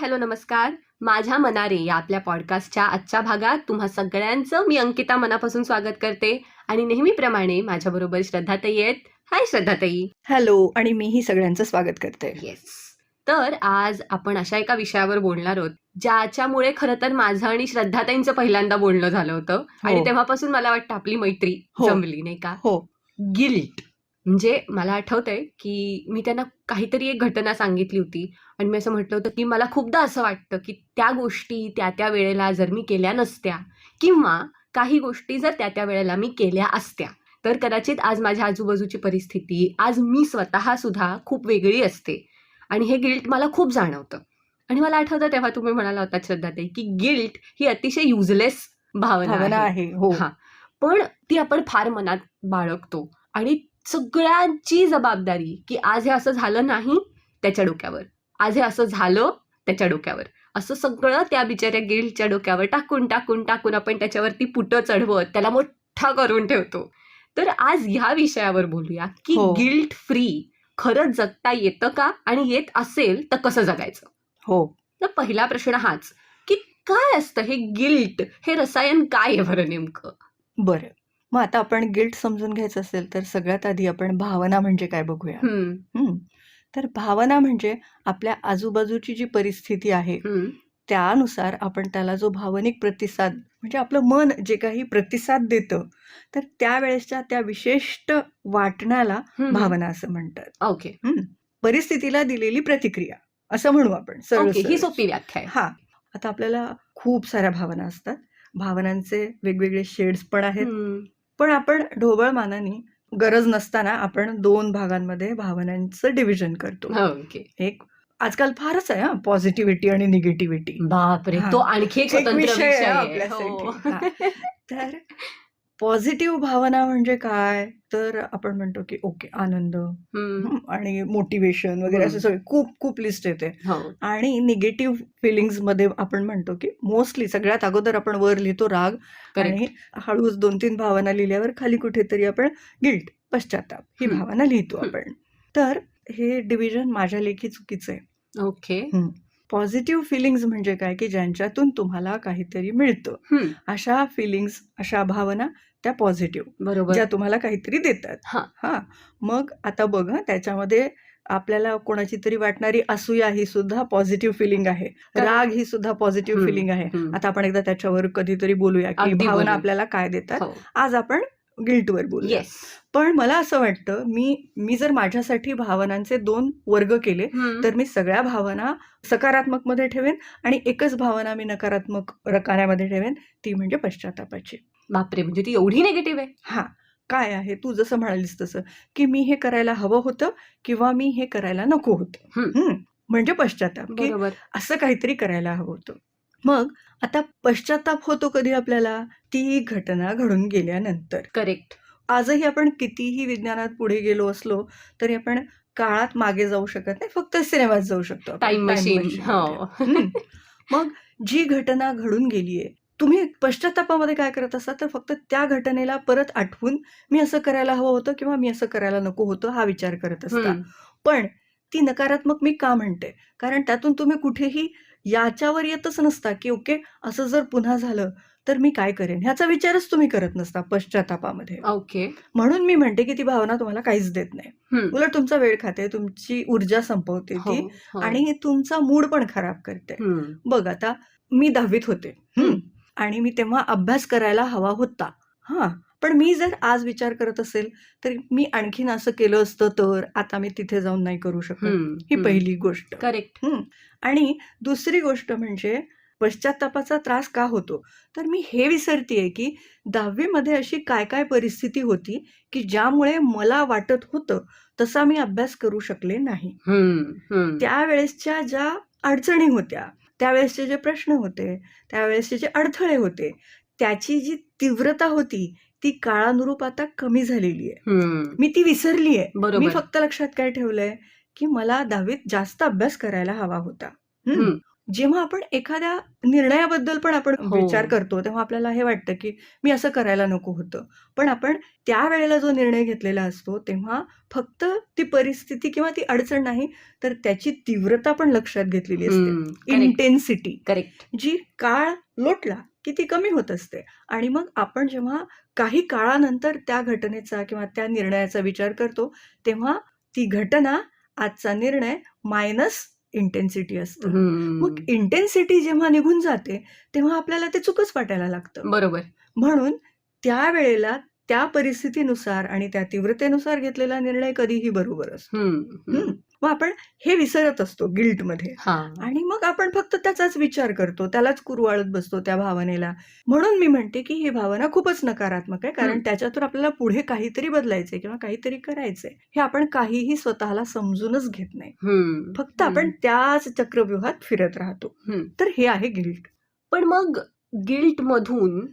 Hello नमस्कार. माझ्या मनारे या आपल्या पॉडकास्टच्या आजच्या भागात तुम्हा सगळ्यांचं मी अंकिता मनापासून स्वागत करते आणि नेहमीप्रमाणे माझ्याबरोबर श्रद्धाताई आहेत. हाय श्रद्धाताई. हॅलो आणि मीही सगळ्यांचं स्वागत करते. येस तर आज आपण अशा एका विषयावर बोलणार आहोत ज्याच्यामुळे खरं तर माझं आणि श्रद्धाताईंचं पहिल्यांदा बोलणं झालं होतं. आणि हो. तेव्हापासून मला वाटतं आपली मैत्री हो. जमली नाही का? हो. गिल्ट म्हणजे मला आठवतंय की मी त्यांना काहीतरी एक घटना सांगितली होती. आणि मी असं म्हटलं होतं की मला खूपदा असं वाटतं की त्या गोष्टी त्या त्या वेळेला जर मी केल्या नसत्या किंवा काही गोष्टी जर त्या त्या वेळेला मी केल्या असत्या तर कदाचित आज माझ्या आजूबाजूची परिस्थिती आज मी स्वतः सुद्धा खूप वेगळी असते. आणि हे गिल्ट मला खूप जाणवतं. आणि मला आठवतं तेव्हा तुम्ही म्हणाला होता श्रद्धाताई की गिल्ट ही अतिशय युजलेस भावना आहे हो. हा. पण ती आपण फार मनात बाळगतो. आणि सगळ्यांची जबाबदारी की आज हे असं झालं नाही त्याच्या डोक्यावर. आज हे असं झालं त्याच्या डोक्यावर. असं सगळं त्या बिचाऱ्या गिल्टच्या डोक्यावर टाकून टाकून टाकून आपण त्याच्यावरती पुटं चढवत त्याला मोठा करून ठेवतो. तर आज ह्या विषयावर बोलूया की हो. गिल्ट फ्री खरंच जगता येतं का आणि येत असेल तर कसं जगायचं? हो. तर पहिला प्रश्न हाच की काय असतं हे गिल्ट हे रसायन काय आहे बरं नेमकं? बरं. मग आता आपण गिल्ट समजून घ्यायचं असेल तर सगळ्यात आधी आपण भावना म्हणजे काय बघूया. हम्म. तर भावना म्हणजे आपल्या आजूबाजूची जी परिस्थिती आहे त्यानुसार आपण त्याला जो भावनिक प्रतिसाद म्हणजे आपलं मन जे काही प्रतिसाद देतं तर त्यावेळेसच्या त्या विशिष्ट वाटण्याला. भावना असं म्हणतात. ओके. परिस्थितीला दिलेली प्रतिक्रिया असं म्हणू आपण ही. सोपी व्याख्या आहे. हा. आता आपल्याला खूप साऱ्या भावना असतात. भावनांचे वेगवेगळे शेड्स पण आहेत. पण आपण ढोबळ मानाने गरज नसताना आपण दोन भागांमध्ये भावनांचं डिव्हिजन करतो ओके एक आजकाल फारच आहे हा पॉझिटिव्हिटी आणि निगेटिव्हिटी बापरे हा. तो आणखी एक विषय. आपल्यासाठी. हो. हा. तर पॉझिटिव्ह भावना म्हणजे काय? तर आपण म्हणतो की ओके आनंद आणि मोटिवेशन वगैरे. असं सगळे खूप खूप लिस्ट येते. हो. आणि निगेटिव्ह फिलिंग्समध्ये आपण म्हणतो की मोस्टली सगळ्यात अगोदर आपण वर लिहितो राग आणि हळूच दोन तीन भावना लिहिल्यावर खाली कुठेतरी आपण गिल्ट पश्चाताप ही. भावना लिहितो. आपण. तर हे डिव्हिजन माझ्या लेखी चुकीचं आहे. ओके पॉझिटिव्ह फिलिंग्स म्हणजे काय? की ज्यांच्यातून तुम्हाला काहीतरी मिळतं. अशा फिलिंग्स अशा भावना त्या पॉझिटिव्ह बरोबर. ज्या तुम्हाला काहीतरी देतात. हा. हा. मग आता बघ त्याच्यामध्ये आपल्याला कोणाची तरी वाटणारी असूया ही सुद्धा पॉझिटिव्ह फिलिंग आहे. राग ही सुद्धा पॉझिटिव्ह फिलिंग आहे. आता आपण एकदा त्याच्यावर कधीतरी बोलूया की भावना. आपल्याला काय देतात. हो. आज आपण गिल्टवर बोलूया. येस पण मला असं वाटतं मी मी जर माझ्यासाठी भावनांचे दोन वर्ग केले तर मी सगळ्या भावना सकारात्मकमध्ये ठेवेन आणि एकच भावना मी नकारात्मक रकान्यामध्ये ठेवेन ती म्हणजे पश्चातापाची. बापरे म्हणजे ती एवढी निगेटिव्ह आहे? हा. काय आहे? तू जसं म्हणालीस तसं की मी हे करायला हवं होतं किंवा मी हे करायला नको होतं. म्हणजे पश्चाताप असं काहीतरी करायला हवं होतं. मग आता पश्चाताप होतो कधी आपल्याला? ती घटना घडून गेल्यानंतर. करेक्ट आजही आपण कितीही विज्ञानात पुढे गेलो असलो तरी आपण काळात मागे जाऊ शकत नाही. फक्त सिनेमात जाऊ शकतो टाइम मशीन हो. हम्म. मग जी घटना घडून गेलीये तुम्ही पश्चातापामध्ये काय करत असता तर फक्त त्या घटनेला परत आठवून मी असं करायला हवं होतं किंवा मी असं करायला नको होतं हा विचार करत असता. पण ती नकारात्मक मी का म्हणते? कारण त्यातून तुम्ही कुठेही याच्यावर येतच नसता की ओके असं जर पुन्हा झालं तर मी काय करेन? ह्याचा विचारच तुम्ही करत नसता पश्चातापामध्ये. ओके. म्हणून मी म्हणते की ती भावना तुम्हाला काहीच देत नाही. उलट तुमचा वेळ खाते तुमची ऊर्जा संपवते हो, ती हो. आणि तुमचा मूड पण खराब करते. बघ आता मी दहावीत होते. आणि मी तेव्हा अभ्यास करायला हवा होता. हा. पण मी जर आज विचार करत असेल तर मी आणखीन असं केलं असतं तर आता मी तिथे जाऊन नाही करू शकत ही. पहिली गोष्ट करेक्ट. आणि दुसरी गोष्ट म्हणजे पश्चातापाचा त्रास का होतो तर मी हे विसरतीये की दहावीमध्ये अशी काय काय परिस्थिती होती की ज्यामुळे मला वाटत होतं तसा मी अभ्यास करू शकले नाही. त्यावेळेसच्या ज्या अडचणी होत्या त्यावेळेसचे जे प्रश्न होते त्यावेळेसचे जे अडथळे होते त्याची जी तीव्रता होती ती काळानुरूप आता कमी झालेली आहे. मी ती विसरली आहे. मी फक्त लक्षात काय ठेवलंय की मला दहावीत जास्त अभ्यास करायला हवा होता. जेव्हा आपण एखाद्या निर्णयाबद्दल पण आपण हो. विचार करतो तेव्हा आपल्याला हे वाटतं की मी असं करायला नको होतं. पण आपण त्यावेळेला जो निर्णय घेतलेला असतो तेव्हा फक्त ती परिस्थिती किंवा ती अडचण नाही तर त्याची तीव्रता पण लक्षात घेतलेली असते. इंटेन्सिटी करेक्ट जी काळ लोटला की ती कमी होत असते. आणि मग आपण जेव्हा काही काळानंतर त्या घटनेचा किंवा त्या निर्णयाचा विचार करतो तेव्हा ती घटना आजचा निर्णय मायनस इंटेन्सिटी असतं. मग इंटेन्सिटी जेव्हा निघून जाते तेव्हा आपल्याला ते चुकच वाटायला लागतं. बरोबर. म्हणून त्यावेळेला त्या परिस्थितीनुसार आणि त्या तीव्रतेनुसार घेतलेला निर्णय कधीही बरोबर असतो. मग आपण हे विसरत असतो गिल्टमध्ये. आणि मग आपण फक्त त्याचाच विचार करतो त्यालाच कुरवाळत बसतो त्या भावनेला. म्हणून मी म्हणते की ही भावना खूपच नकारात्मक आहे कारण. त्याच्यातून आपल्याला पुढे काहीतरी बदलायचंय किंवा काहीतरी करायचंय. हे आपण काहीही स्वतःला समजूनच घेत नाही. फक्त आपण त्याच चक्रव्यूहात फिरत राहतो. तर हे आहे गिल्ट. पण मग गिल्ट मधून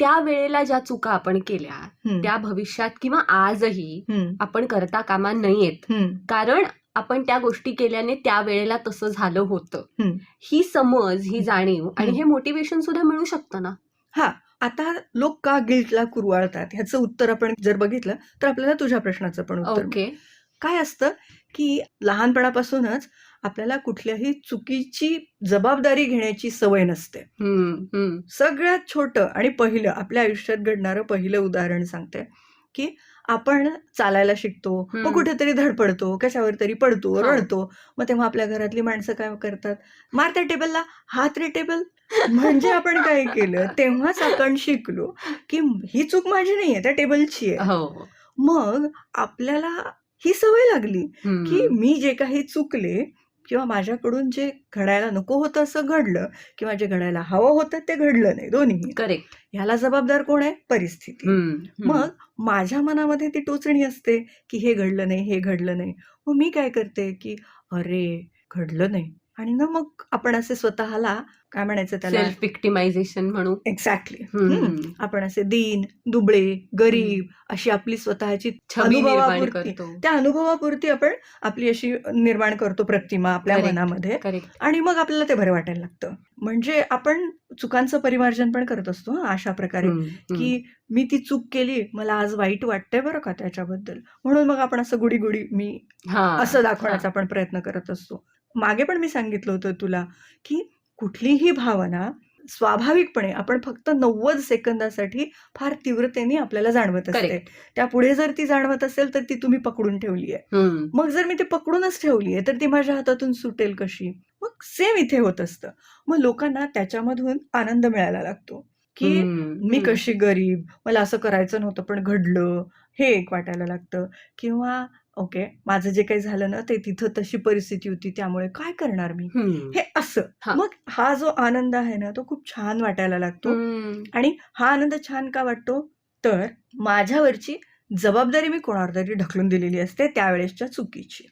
त्या वेळेला ज्या चुका आपण केल्या त्या भविष्यात किंवा आजही आपण करता कामा नयेत. कारण आपण त्या गोष्टी केल्याने त्या वेळेला तसं झालं होतं. हं. ही समज ही जाणीव आणि हं. हे मोटिवेशन सुद्धा मिळू शकतं ना? आता लोक का गिल्टला कुरवाळतात? ह्याचं उत्तर आपण जर बघितलं तर आपल्याला तुझ्या प्रश्नाचं पण उत्तर काय असतं की लहानपणापासूनच आपल्याला कुठल्याही चुकीची जबाबदारी घेण्याची सवय नसते. सगळ्यात छोटं आणि पहिलं आपल्या आयुष्यात घडणारं पहिलं उदाहरण सांगते की आपण चालायला शिकतो मग. कुठेतरी धडपडतो कशावर तरी पडतो. रडतो मग तेव्हा आपल्या घरातली माणसं काय करतात मार त्या टेबलला हात रे टेबल म्हणजे आपण काय केलं तेव्हाच आपण शिकलो की ही चूक माझी नाहीये त्या टेबलची आहे हो मग आपल्याला ही सवय लागली. की मी जे काही चुकले किंवा माझ्याकडून जे घडायला नको होतं असं घडलं किंवा जे घडायला हवं होतं ते घडलं नाही दोन्ही करेक्ट. ह्याला जबाबदार कोण आहे? परिस्थिती. मग माझ्या मनामध्ये ती टोचणी असते की हे घडलं नाही हे घडलं नाही. मग मी काय करते की अरे घडलं नाही. आणि ना मग आपण असे स्वतःला काय म्हणायचं त्याला? सेल्फ विक्टिमायझेशन म्हणू एक्झॅक्टली. आपण असे दीन दुबळे गरीब अशी आपली स्वतःची अनुभवापुरती त्या अनुभवापुरती आपण आपली अशी निर्माण करतो प्रतिमा आपल्या. मनामध्ये. आणि मग आपल्याला ते बरं वाटायला लागतं. म्हणजे आपण चुकांचं परिमार्जन पण करत असतो हं, अशा प्रकारे. की मी ती चूक केली मला आज वाईट वाटतंय बरं का त्याच्याबद्दल. म्हणून मग आपण असं गुडी गुडी मी असं दाखवण्याचा आपण प्रयत्न करत असतो. मागे पण मी सांगितलं होतं तुला की कुठलीही भावना स्वाभाविकपणे आपण फक्त नव्वद सेकंदासाठी फार तीव्रतेने आपल्याला जाणवत असते. त्यापुढे जर ती जाणवत असेल तर ती तुम्ही पकडून ठेवली आहे. मग जर मी ते पकडूनच ठेवली आहे तर ती माझ्या हातातून सुटेल कशी? मग सेम इथे होत असतं. मग लोकांना त्याच्यामधून आनंद मिळायला लागतो. की मी. कशी गरीब? मला असं करायचं नव्हतं पण घडलं. हे एक वाटायला लागतं. किंवा ओके माझं जे काही झालं ना ते तिथं तशी परिस्थिती होती त्यामुळे काय करणार मी. हे असं. मग हा जो आनंद आहे ना तो खूप छान वाटायला लागतो. आणि हा आनंद छान का वाटतो? तर माझ्यावरची जबाबदारी मी कोणावर तरी ढकलून दिलेली असते त्यावेळेसच्या चुकीची.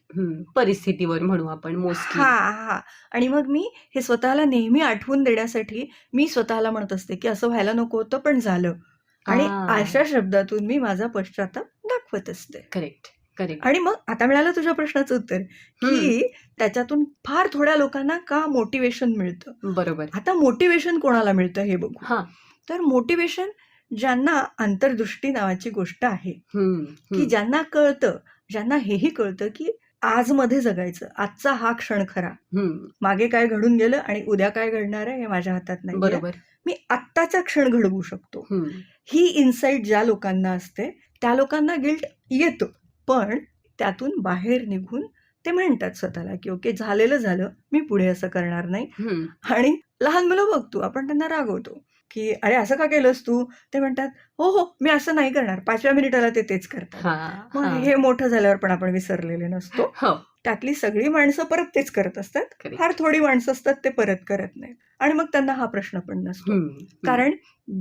परिस्थितीवर म्हणू आपण मोस्टली. हा हा. आणि मग मी हे स्वतःला नेहमी आठवून देण्यासाठी मी स्वतःला म्हणत असते की असं व्हायला नको होतं पण झालं. आणि अशा शब्दातून मी माझा पश्चाताप दाखवत असते. करेक्ट. करेक्ट आणि मग आता मिळालं तुझ्या प्रश्नाचं उत्तर की त्याच्यातून फार थोड्या लोकांना का मोटिवेशन मिळतं? बरोबर. आता मोटिवेशन कोणाला मिळतं हे बघू. हा. तर मोटिवेशन ज्यांना अंतर्दृष्टी नावाची गोष्ट आहे की. ज्यांना कळतं ज्यांना हेही कळतं की आज मध्ये जगायचं आजचा हा क्षण खरा. मागे काय घडून गेलं आणि उद्या काय घडणार आहे हे माझ्या हातात नाही बरोबर. मी आत्ताचा क्षण घडवू शकतो. ही इन्साईट ज्या लोकांना असते त्या लोकांना गिल्ट येतो. पण त्यातून बाहेर निघून ते म्हणतात स्वतःला की ओके झालेलं झालं मी पुढे असं करणार नाही. आणि लहान मुलं बघतो आपण त्यांना रागवतो की अरे असं का केलंस तू? ते म्हणतात हो हो मी असं नाही करणार पाचव्या मिनिटाला ते तेच करतात. हा, मग हा. हे मोठं झाल्यावर पण आपण विसरलेले नसतो. हो. त्यातली सगळी माणसं परत तेच करत असतात. फार थोडी माणसं असतात ते परत करत नाहीत. आणि मग त्यांना हा प्रश्न पण नसतो. कारण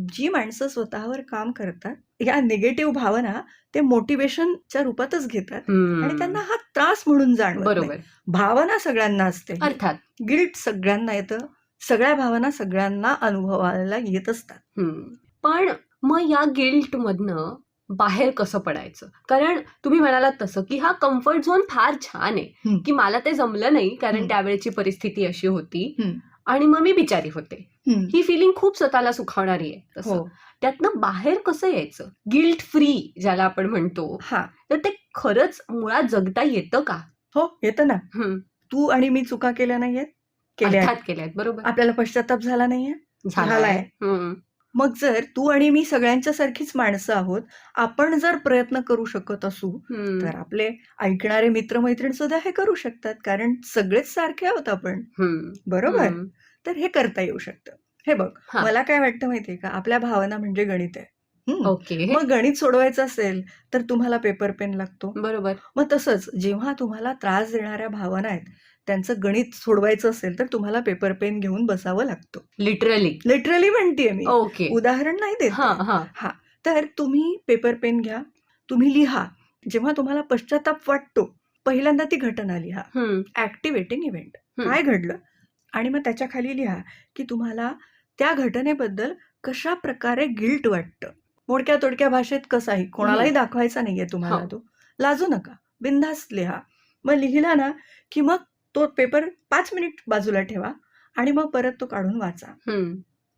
जी माणसं स्वतःवर काम करतात या निगेटिव्ह भावना ते मोटिवेशनच्या रूपातच घेतात. आणि त्यांना हा त्रास म्हणून जाणवत भावना सगळ्यांना असते. अर्थात. गिल्ट सगळ्यांना येतं. सगळ्या भावना सगळ्यांना अनुभवायला येत असतात. पण मग या गिल्ट मधनं बाहेर कसं पडायचं? कारण तुम्ही म्हणालात तसं की हा कम्फर्ट झोन फार छान आहे. की मला ते जमलं नाही कारण. त्यावेळेची परिस्थिती अशी होती. आणि मग मी बिचारी होते. ही फिलिंग खूप स्वतःला सुखावणारी आहे तसं. हो. त्यातनं बाहेर कसं यायचं? गिल्ट फ्री ज्याला आपण म्हणतो. हा. तर ते खरंच मुळात जगता येतं का? हो येतं ना. तू आणि मी चुका केल्या नाहीयेत. केल्या केल्यात बरोबर. आपल्याला पश्चाताप झाला नाहीये. झालाय मग जर तू आणि मी सगळ्यांच्या सारखीच माणसं आहोत आपण जर प्रयत्न करू शकत असू तर आपले ऐकणारे मित्रमैत्रीण सुद्धा हे करू शकतात कारण सगळेच सारखे आहोत आपण. बरोबर? तर हे करता येऊ शकतं. हे बघ. मला काय वाटतं माहितीये का? आपल्या भावना म्हणजे गणित आहे. ओके. मग गणित सोडवायचं असेल तर तुम्हाला पेपर पेन लागतो. बरोबर. मग तसंच जेव्हा तुम्हाला त्रास देणाऱ्या भावना आहेत त्यांचं गणित सोडवायचं असेल तर तुम्हाला पेपर पेन घेऊन बसावं लागतं. लिटरली लिटरली म्हणतेय मी. ओके उदाहरण नाही देत. हा हा. तर तुम्ही पेपर पेन घ्या तुम्ही लिहा. जेव्हा तुम्हाला पश्चाताप वाटतो पहिल्यांदा ती घटना लिहा. हम्म, ऍक्टिव्हेटिंग इव्हेंट हम्म. काय घडलं? आणि मग त्याच्याखाली लिहा की तुम्हाला त्या घटनेबद्दल कशा प्रकारे गिल्ट वाटतं. मोडक्या तोडक्या भाषेत कसाही कोणालाही दाखवायचा नाहीये तुम्हाला हो. तो. लाजू नका. बिनधास्त लिहा. मग लिहिला ना की मग तो पेपर पाच मिनिट बाजूला ठेवा आणि मग परत तो काढून वाचा.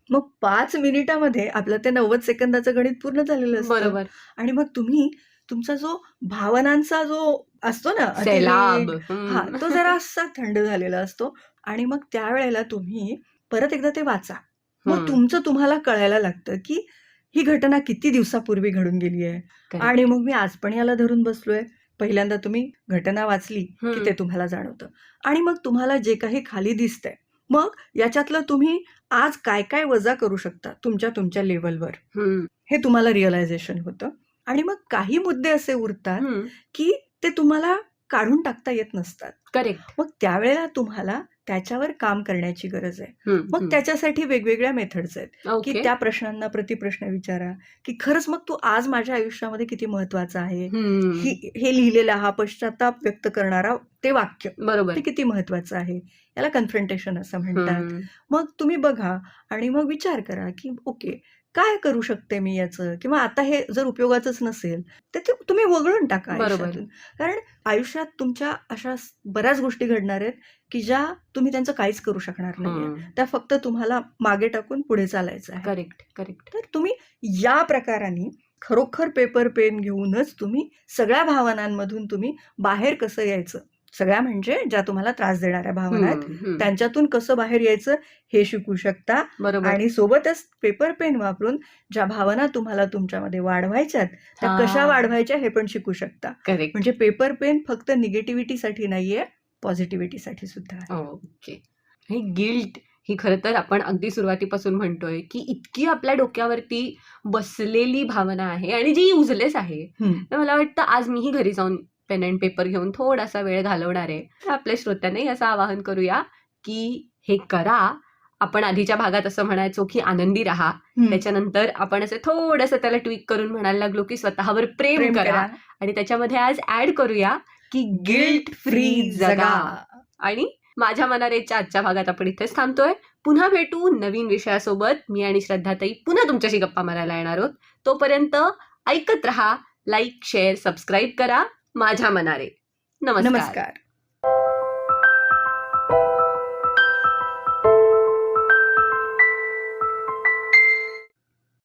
मग पाच मिनिटामध्ये आपलं ते नव्वद सेकंदाचं गणित पूर्ण झालेलं असतं. बरोबर. आणि मग तुम्ही तुमचा जो भावनांचा जो असतो ना हा तो जरा असा थंड झालेला असतो. आणि मग त्यावेळेला तुम्ही परत एकदा ते वाचा. मग तुमचं तुम्हाला कळायला लागतं की ही घटना किती दिवसापूर्वी घडून गेली आहे. आणि मग मी आज पण याला धरून बसलोय. पहिल्यांदा तुम्ही घटना वाचली की. ते तुम्हाला जाणवतं. आणि मग तुम्हाला जे काही खाली दिसतंय मग याच्यातलं तुम्ही आज काय काय वजा करू शकता तुमच्या तुमच्या लेवलवर हे तुम्हाला रिअलायझेशन होतं. आणि मग काही मुद्दे असे उरतात की ते तुम्हाला काढून टाकता येत नसतात. करेक्ट मग त्यावेळेला तुम्हाला त्याच्यावर काम करण्याची गरज आहे. मग. त्याच्यासाठी वेगवेगळ्या मेथड्स आहेत. की त्या प्रश्नांना प्रतिप्रश्न विचारा. की खरंच मग तू आज माझ्या आयुष्यामध्ये किती महत्त्वाचा आहे? ही. लिहिलेला हा पश्चाताप व्यक्त करणारा ते वाक्य बरोबर. ते किती महत्वाचं आहे? याला कन्फ्रंटेशन असं म्हणतात. मग तुम्ही बघा आणि मग विचार करा की ओके काय करू शकते मी याचं? किंवा आता हे जर उपयोगाचंच नसेल तर ते तुम्ही वगळून टाका. आयुष्यातून. कारण आयुष्यात तुमच्या अशा बऱ्याच गोष्टी घडणार आहेत की ज्या तुम्ही त्यांचं काहीच करू शकणार नाही त्या फक्त तुम्हाला मागे टाकून पुढे चालायचं आहे. Correct correct. तर तुम्ही या प्रकाराने खरोखर पेपर पेन घेऊनच तुम्ही सगळ्या भावनांमधून तुम्ही बाहेर कसं यायचं? सगळ्या म्हणजे ज्या तुम्हाला त्रास देणाऱ्या भावना आहेत त्यांच्यातून कसं बाहेर यायचं हे शिकू शकता. आणि सोबतच पेपर पेन वापरून ज्या भावना तुम्हाला तुमच्यामध्ये वाढवायच्यात त्या. कशा वाढवायच्या हे पण शिकू शकता. म्हणजे पेपर पेन फक्त निगेटिव्हिटीसाठी नाहीये पॉझिटिव्हिटीसाठी सुद्धा. ओके. ही गिल्ट ही खरं तर आपण अगदी सुरुवातीपासून म्हणतोय की इतकी आपल्या डोक्यावरती बसलेली भावना आहे आणि जी युजलेस आहे. तर मला वाटतं आज मीही घरी जाऊन पेन अँड पेपर घेऊन थोडासा वेळ घालवणार. आहे आपल्या श्रोत्यांनाही असं आवाहन करूया की हे करा. आपण आधीच्या भागात असं म्हणायचो की आनंदी राहा. त्याच्यानंतर आपण असं थोडंसं त्याला ट्विक करून म्हणायला लागलो की स्वतःवर प्रेम करा. आणि त्याच्यामध्ये आज ऍड करूया की गिल्ट फ्री जगा. आणि माझ्या मनारेच्या आजच्या भागात आपण इथेच थांबतोय. पुन्हा भेटू नवीन विषयासोबत. मी आणि श्रद्धाताई पुन्हा तुमच्याशी गप्पा मारायला येणार आहोत. तोपर्यंत ऐकत रहा लाईक शेअर सबस्क्राईब करा. माझ्या मनारे नमस्कार. नमस्कार.